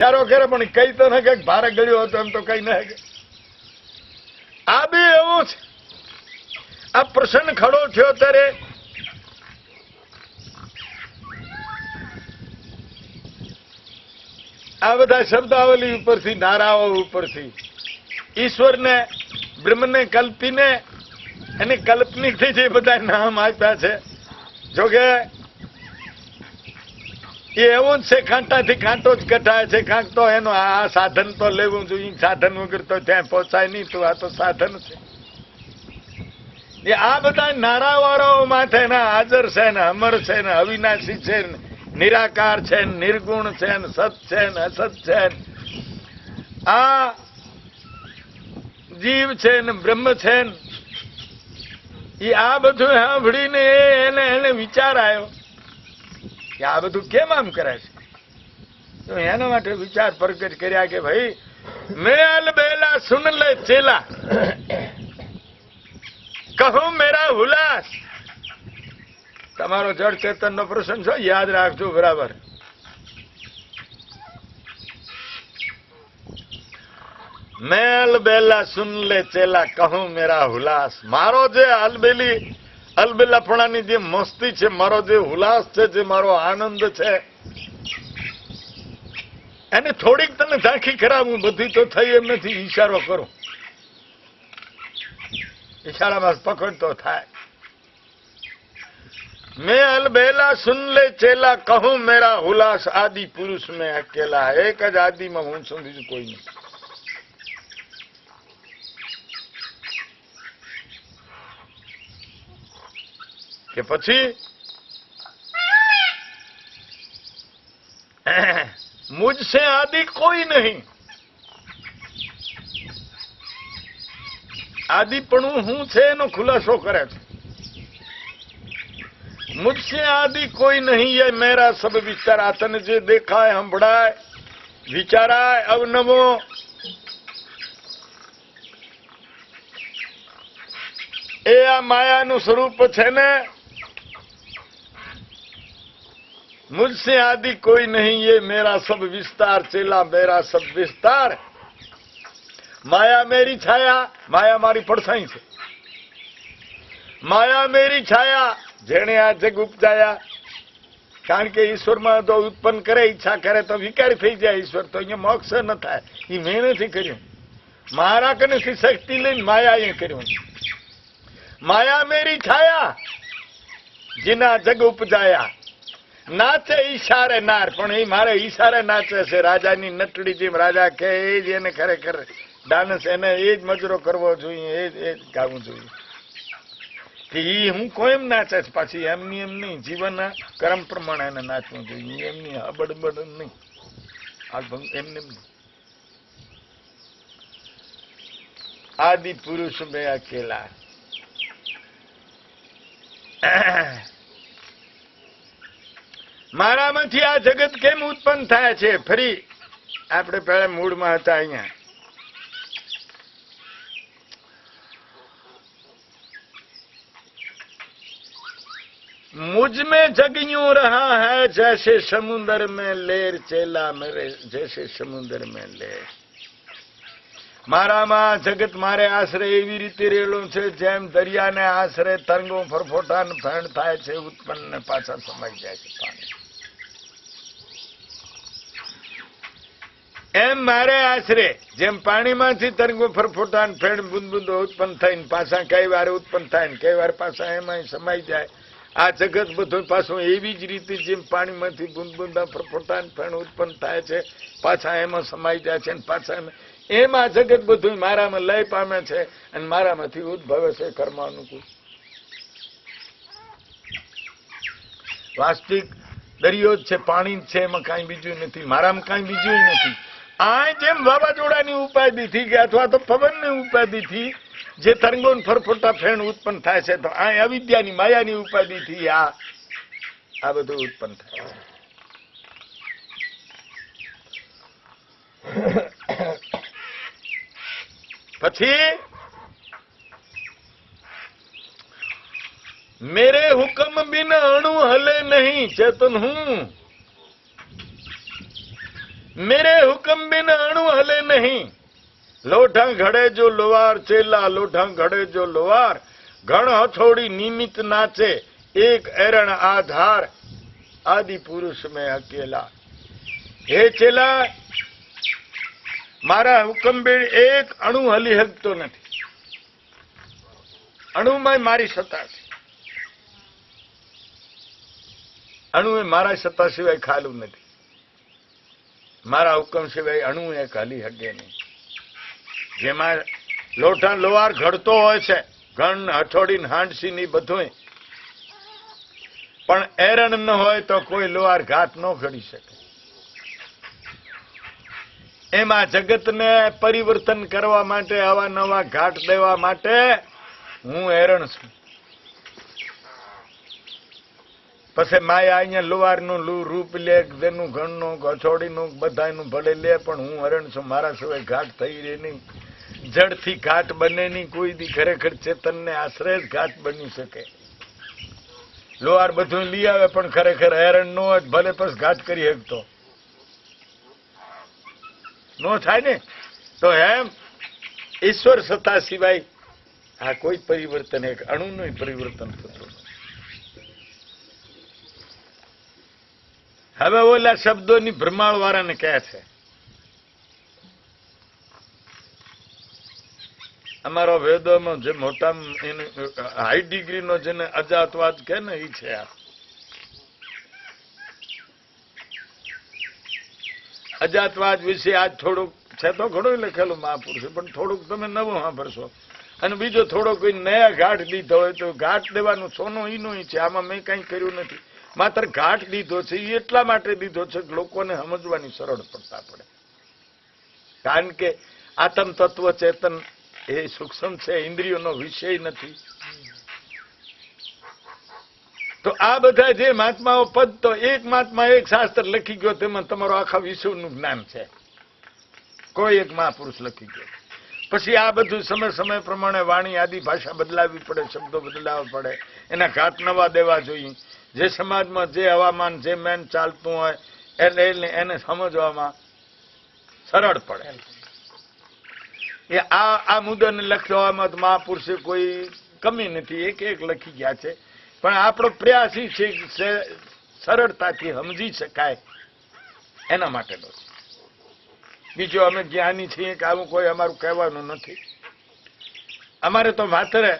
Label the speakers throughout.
Speaker 1: ચારો કરે પણ કઈ તો ન કે ભારે ગળ્યો હતો, એમ તો કઈ ના આ બી એવું છે. આ પ્રસન્ન ખડો થયો ત્યારે આ બધા શબ્દાવલી ઉપરથી, નારાઓ ઉપરથી, ઈશ્વરને, બ્રહ્મને, કલ્પીને, એને કલ્પનિકથી જે બધા નામ આપ્યા છે. જોકે એ એવું જ છે કાંટાથી કાંટો જ કટાય છે. કાંક તો એનો આ સાધન તો લેવું જોઈએ સાધન વગર તો ત્યાં પહોંચાય નહીં તો, આ તો સાધન છે. એ આ બધા નારાવાળાઓ માથે ને હાજર છે ને, અમર છે ને, અવિનાશી છે ને, નિરાકાર છે ને, નિર્ગુણ છે ને, સત છે ને, અસત છે આ જીવ છે ને, બ્રહ્મ છે ને એ આ બધું સાંભળીને એને એને વિચાર આવ્યો. કે આ બધું કેમ આમ કરે છે? તો એના માટે વિચાર પ્રગટ કર્યા કે ભાઈ, મેલ બેલા સુન લે ચેલા. કહો મેરા હુલાસ. તમારો જળ ચેતન નો પ્રસંગ છો, યાદ રાખજો બરાબર. મેલ બેલા સુન લે ચેલા, કહું મેરા હુલાસ. મારો જે અલબેલી અલબેલાપણાની જે મસ્તી છે, મારો જે ઉલ્લાસ છે, જે મારો આનંદ છે, એને થોડીક તને ઝાંખી કરાવું, બધી તો થઈ એમ નથી, ઈશારો કરો. ઈશારામાં પકડ તો થાય. મેં અલબેલા સુન લે ચેલા, કહું મેરા હુલાસ આદિ પુરુષ મેં અકેલા, એક જ આદિમાં હું છું કોઈ નહીં કે પછી? મુજસે આદિ કોઈ નહીં. આદિપણું હું છે એનો ખુલાસો કરે છે. મુજસે આદિ કોઈ નહીં, એ મેરા સબ વિચાર આતને જે દેખાય સંભળાય વિચારાય, અવનવો. એ આ માયાનું સ્વરૂપ છે ને मुझसे आदि कोई नहीं ये मेरा सब विस्तार चेला मेरा सब विस्तार माया मेरी छाया माया મારી પડસાઈ છે માયા મેરી છાયા જેણે આ જગ ઉપજાયા કારણ કે ઈશ્વરમાં જો ઉત્પન્ન કરે ઈચ્છા કરે તો વિકાર થઈ જાય ઈશ્વર તો અહીંયા મોક્ષ ન થાય એ મેં નથી કર્યું મારા કનેથી શક્તિ લઈને માયાએ કર્યું માયા મેરી છાયા જેના જગ ઉપજાયા નાચે ઈશારે નાર, પણ એ મારે ઈશારે નાચે છે. રાજાની નટડી જેમ રાજા કે એ જ એને ખરેખર ડાન્સ એને એ જ મજરો કરવો જોઈએ, એ જ એ જ ગાવું જોઈએ. કે હું કોઈમ નાચે છે. પાછી એમની એમ નહીં જીવનના કર્મ પ્રમાણે એને નાચવું જોઈએ. એમની અબડબડ નહીં. આ એમને એમ નહીં. આદિ પુરુષ મેં અકેલા. મારામાંથી આ જગત કેમ ઉત્પન્ન થાય છે? ફરી આપણે પહેલા મૂળમાં હતા અહીંયા. मुझ में जग यूं रहा है जैसे समुद्र में लेर चेला मेरे जैसे समुद्र में મારામાં જગત મારે આશરે એવી રીતે રેલું છે, જેમ દરિયાને આશરે તરંગો ફરફોટાન ફેણ થાય છે ઉત્પન્ન પાછા સમાઈ જાય છે પાણી. એમ મારે આશરે. જેમ પાણીમાંથી તરંગો ફરફોટાન ફેણ બુંદબુંદો ઉત્પન્ન થઈને પાછા કઈ વાર ઉત્પન્ન થાય ને કઈ વાર પાછા એમાં સમાઈ જાય. આ જગત બધું પાછું એવી જ રીતે જેમ પાણીમાંથી બુંદબુંદા ફરફોટા ફેણ ઉત્પન્ન થાય છે, પાછા એમાં સમાઈ જાય છે ને પાછા એમાં. એમાં જગત બધું મારામાં લય પામે છે અને મારામાંથી ઉદ્ભવે છે કર્મ અનુકૂળ વાસ્તવિક દરિયો જ છે, પાણી જ છે, એમાં કાંઈ બીજું નથી. મારામાં કાંઈ બીજું નથી. આ જેમ વાવાઝોડાની ઉપાધિથી કે અથવા તો પવનની ઉપાધિથી જે તરંગો ફરફોટા ફેણ ઉત્પન્ન થાય છે, તો આ અવિદ્યાની માયાની ઉપાધિથી આ આ બધું ઉત્પન્ન થાય પછી, મેરે હુકમ બિન અણુ હલે નહીં, ચેતન હું. मेरे हुक्म बिन अणु हले नहीं लोठा घड़े जो लोहार चेला लोठा घड़े जो लोहार घण हथौड़ी निमित नाचे एक एरण आधार आदि पुरुष में अकेला હે ચેલા મારા હુકમ બિન એક અણુ હલી શકતો નથી અણુમાં મારી સત્તા છે અણુ એ મારા સત્તા સિવાય ખાલું નથી મારા હુકમ સિવાય અણુ એક કાલી હગે નહીં. જેમાં લોઠા લોહાર ઘડતો હોય છે, ઘણ હથોડી હાંડસી ની બધું પણ એરણ ન હોય તો કોઈ લોહાર ઘાટ ન ઘડી શકે. એમાં જગતને પરિવર્તન કરવા માટે આવા નવા ઘાટ દેવા માટે હું એરણ છું. પછી માયા અહીંયા લુવારનું લુ રૂપ લે, જેનું ઘણનું કછોડીનું બધાનું ભલે લે, પણ હું હરણ છું, મારા સિવાય ઘાટ થઈ રહી નહીં. જડથી ઘાટ બને નહીં, કોઈ દી ખરેખર ચેતનને આશ્રય જ ઘાટ બની શકે. લોહાર બધું લઈ આવે, પણ ખરેખર હેરણ નો જ ભલે પછી ઘાટ કરી શકતો. નો થાય ને? તો એમ ઈશ્વર સત્તા સિવાય આ કોઈ પરિવર્તન, એક અણુનું પરિવર્તન થતું નથી. હવે ઓલા શબ્દોની ભ્રમાળ વાળાને કહે છે. અમારો વેદોમાં જે મોટા હાઈ ડિગ્રીનો જેને અજાતવાદ કે ને એ છે આ. અજાતવાદ વિશે આજ થોડુંક છે તો ઘણું લખેલું મહાપુરુષે, પણ થોડુંક તમે નવું સાંભળશો. અને બીજો થોડો કોઈ નયા ઘાટ દીધો હોય તો ઘાટ દેવાનું સોનું ઈનું છે. આમાં મેં કંઈ કર્યું નથી. માત્ર ઘાટ લીધો છે એટલા માટે લીધો છે કે લોકોને સમજવાની સરળ પડતા પડે. કારણ કે આતમ તત્વ ચેતન એ સૂક્ષ્મ છે, ઇન્દ્રિયોનો વિષય નથી. તો આ બધા જે મહાત્માઓ પદ તો એક મહાત્મા, એક શાસ્ત્ર લખી ગયો, તેમાં તમારો આખા વિશ્વનું જ્ઞાન છે. કોઈ એક મહાપુરુષ લખી ગયો. પછી આ બધું સમય સમય પ્રમાણે વાણી, આદિ ભાષા બદલાવી પડે, શબ્દો બદલાવવા પડે, એના ઘાટ નવા દેવા જોઈએ. જે સમાજમાં જે હવામાન જે મેન ચાલતું હોય એને એને સમજવામાં સરળ પડે. એ આ આ મુદ્દાને લખવામાં મહાપુરુષે કોઈ કમી નથી. એક એક લખી ગયા છે. પણ આપણો પ્રયાસ એ છે સરળતાથી સમજી શકાય એના માટેનો. છે બીજો અમે જ્ઞાની છીએ કે આવું કોઈ અમારું કહેવાનું નથી. અમારે તો માત્ર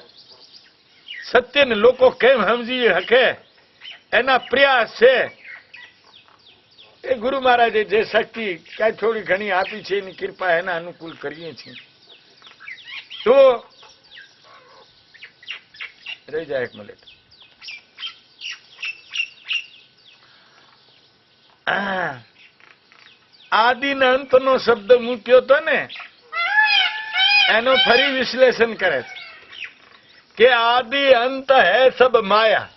Speaker 1: સત્યને લોકો કેમ સમજી શકે એના પ્રયાસ છે. એ ગુરુ મહારાજે જે શક્તિ કાંઈ થોડી ઘણી આપી છે, એની કૃપા એના અનુકૂળ કરીએ છીએ. તો રહી જાય એક મિનિટ. આદિ ને અંત નો શબ્દ મૂક્યો તો ને, એનો ફરી વિશ્લેષણ કરે છે. કે આદિ અંત હે સબ માયા.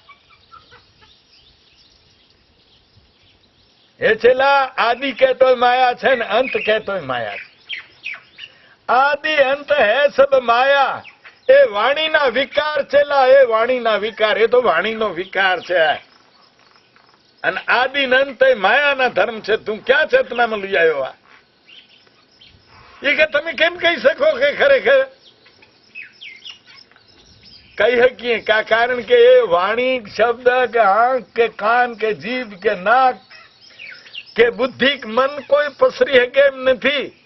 Speaker 1: એ છેલ્લા આદિ કહેતો માયા છે ને અંત કહેતો માયા છે. આદિ અંત હે સબ માયા. એ વાણીના વિકાર છેલ્લા, એ વાણીના વિકાર, એ તો વાણીનો વિકાર છે. અને આદિ અંત માયાના ધર્મ છે. તું ક્યાં ચેતનામાં લઈ આવ્યો આ? એ કે તમે કેમ કહી શકો કે ખરેખર? કહી શકીએ કારણ કે એ વાણી, શબ્દ કે આંખ કે કાન કે જીભ કે નાક કે બુદ્ધિ મન કોઈ પસરી શકે એમ નથી.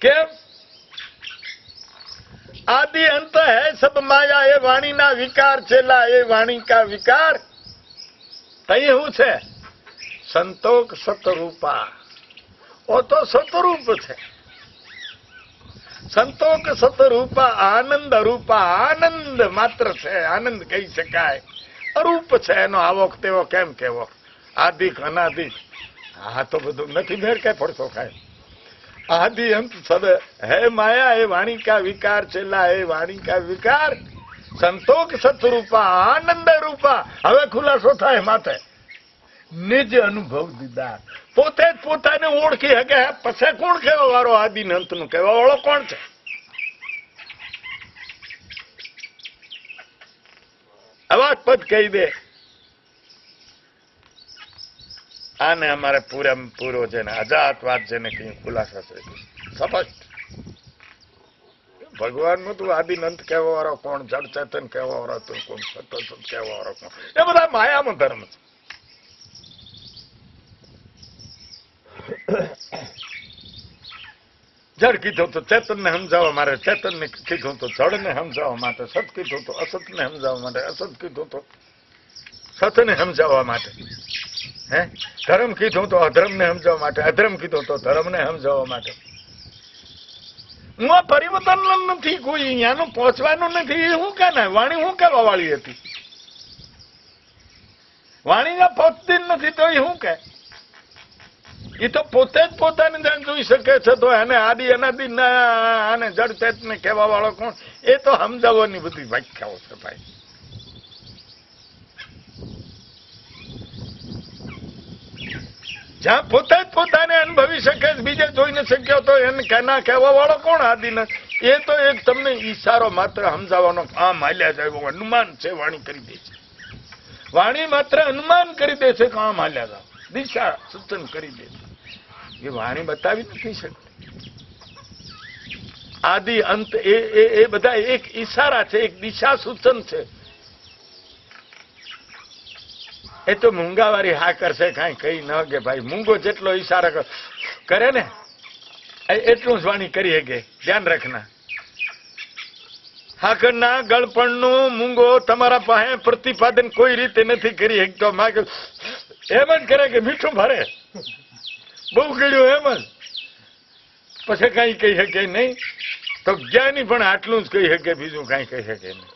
Speaker 1: કેમ? આદિ અંત હે સબ માયા, એ વાણીના વિકાર છેલ્લા, એ વાણી કા વિકાર? તઈ હું છે? સંતોક સતરૂપા. ઓ તો સતરૂપ છે. સંતોક સતરૂપા, આનંદ રૂપા, આનંદ માત્ર છે, આનંદ કહી શકાય. અરૂપ છે, એનો આવોક તેવો કેમ કેવો? આદિક, અનાદિક. હા તો બધું નથી મેળ કઈ પડતો કાંઈ આદિ અંત સદ, હે માયા, એ વાણી કા વિકાર છેલ્લા, એ વાણી કા વિકાર. સંતોક સતરૂપા આનંદ રૂપા. હવે ખુલાસો થાય માથે. નિજ અનુભવ દીદાર પોતે જ પોતાને ઓળખી શકે પછી કોણ કેવો વારો આદિ અંતનું કહેવા વાળો કોણ છે? અવાજ પદ કહી દે. આને અમારે પૂરેપૂરો છે ને અજાતવાદ છે ને કઈ ખુલાસા છે સ્પષ્ટ. ભગવાનનું તું આદિનંત કહેવા વાળો કોણ? જડ ચેતન કહેવા વાળો તું કોણ? સતત કહેવા વાળો કોણ? એ બધા માયામાં ધર્મ છે. જડ કીધું તો ચેતન ને સમજાવવા માટે ચેતન ને કીધું તો જડ ને સમજાવવા માટે, સત કીધું તો અસત ને સમજાવવા માટે, અસત કીધું તો સત ને સમજાવવા માટે. હે? ધર્મ કીધું તો અધર્મ ને સમજાવવા માટે, અધર્મ કીધું તો ધર્મ ને સમજાવવા માટે. હું આ પરિવર્તન નથી, કોઈ અહીંયાનું પહોંચવાનું નથી હું કે ને વાણી હું કહેવા વાળી હતી? વાણીના પહોંચતી નથી, તો એ હું કે એ તો પોતે જ પોતાની જાણ જોઈ શકે છે. તો એને આદિ અનાદિ ના આને જડ ચેત ને કહેવા વાળો કોણ? એ તો સમજાવવાની બધી વ્યાખ્યાઓ છે ભાઈ. જ્યાં પોતે જ પોતાને અનુભવી શકે બીજે જોઈ ન શક્યો તો એને કેના કહેવા વાળો કોણ આદિને? એ તો એક તમને ઈશારો માત્ર સમજાવવાનો આમ હાલ્યા જાય અનુમાન છે, વાણી કરી દે છે. વાણી માત્ર અનુમાન કરી દે છે કે આમ હાલ્યા જાવ દિશા સૂચન કરી દે છે. એ વાણી બતાવી નથી શકતી આદિ અંત એ એ બધા એક ઈશારા છે, એક દિશા સૂચન છે. એ તો મૂંગાવારી હા કરશે કાંઈ કઈ ન કે ભાઈ, મૂંગો જેટલો ઈશારો કર- ને? એટલું જ વાણી કરી શકે ધ્યાન રાખના. હાકરના ગળપણનું મૂંગો તમારા પાસે પ્રતિપાદન કોઈ રીતે નથી કરી શકતો. કે એમ જ કરે કે મીઠું ભરે. બહુ કર્યું એમ જ. પછી કઈ કહી શકે નહીં. તો જ્ઞાની પણ આટલું જ કહી શકે, બીજું કઈ કહી શકે નહીં.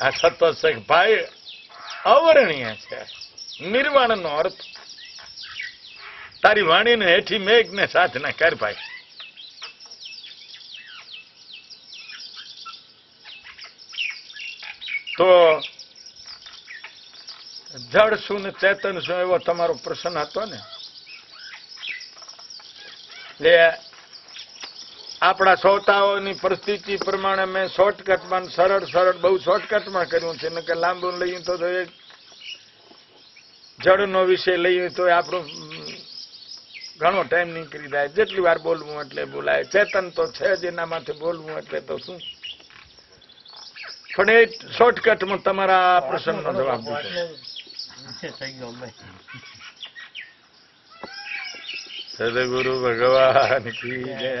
Speaker 1: આ સત્વસખ ભાઈ અવર્ણીય છે. નિર્વાણનો અર્થ. તારી વાણીને હેઠી મેઘ ને સાધના કર ભાઈ. તો જળ શું ને ચેતન શું એવો તમારો પ્રશ્ન હતો ને? એટલે આપણા શ્રોતાઓની પરિસ્થિતિ પ્રમાણે મેં શોર્ટકટમાં સરળ સરળ બહુ શોર્ટકટમાં કર્યું છે. કે લાંબુ લઈએ તો એક જળનો વિષય લઈએ તો આપણો ઘણો ટાઈમ નીકળી જાય. જેટલી વાર બોલવું એટલે બોલાય. ચેતન તો છે જ એના માથે બોલવું એટલે તો શું? પણ એ શોર્ટકટમાં તમારા પ્રશ્નનો જવાબ દીધો સદગુરુ ભગવાન કી જય?